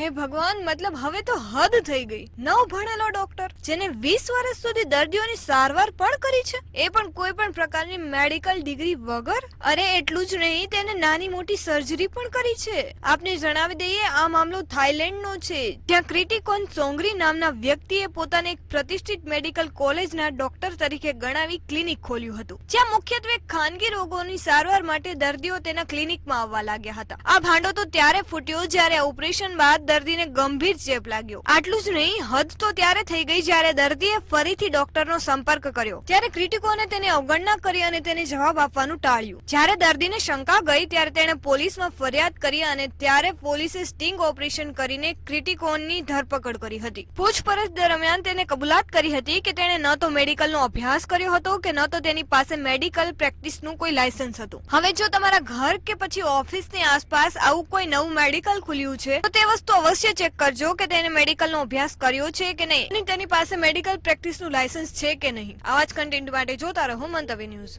હે ભગવાન, મતલબ હવે તો હદ થઈ ગઈ. નવ ભણેલો ડોક્ટર, જેને વીસ વર્ષ સુધી દર્દીઓની સારવાર પણ કરી છે. એ પણ કોઈ પણ પ્રકારની મેડિકલ ડિગ્રી વગર? અરે, એટલું જ નહીં, તેને નાની મોટી સર્જરી પણ કરી છે. આપને જણાવી દઈએ, આ મામલો થાઈલેન્ડનો છે. જ્યાં ક્રિટિકોન ચોંગરી નામના વ્યક્તિએ પોતાને એક પ્રતિષ્ઠિત મેડિકલ કોલેજના ડોક્ટર તરીકે ગણાવી ક્લિનિક ખોલ્યું હતું. જ્યાં મુખ્યત્વે ખાનગી રોગોની સારવાર માટે દર્દીઓ તેના ક્લિનિકમાં આવવા લાગ્યા હતા. આ ભાંડો તો ત્યારે ફૂટ્યો જ્યારે ઓપરેશન બાદ દર્દીને ગંભીર ચેપ લાગ્યો. આટલું જ નહીં, હદ તો ત્યારે થઈ ગઈ જ્યારે દર્દીએ ફરીથી ડોક્ટરનો સંપર્ક કર્યો. ત્યારે ક્રિટિકોને તેની અવગણના કરી અને તેને જવાબ આપવાનું ટાળ્યું. જ્યારે દર્દીને શંકા ગઈ, ત્યારે તેણે પોલીસમાં ફરિયાદ કરી અને ત્યારે પોલીસે સ્ટિંગ ઓપરેશન કરીને ક્રિટિકોનની ધરપકડ કરી હતી. પૂછપરછ દરમિયાન તેને કબૂલાત કરી હતી કે તેણે ન તો મેડિકલનો અભ્યાસ કર્યો હતો કે ન તો તેની પાસે મેડિકલ પ્રેક્ટિસનું કોઈ લાયસન્સ હતું. હવે જો તમારા ઘર કે પછી ઓફિસની આસપાસ આવું કોઈ નવું મેડિકલ ખુલ્યું છે, તો તે વસ્તુ અવશ્ય ચેક કરજો કે તેને મેડિકલનો અભ્યાસ કર્યો છે કે નહીં. અને તેની પાસે મેડિકલ પ્રેક્ટિસનું લાયસન્સ છે કે નહીં. આવા જ કન્ટેન્ટ માટે જોતા રહો મંતવ્ય ન્યૂઝ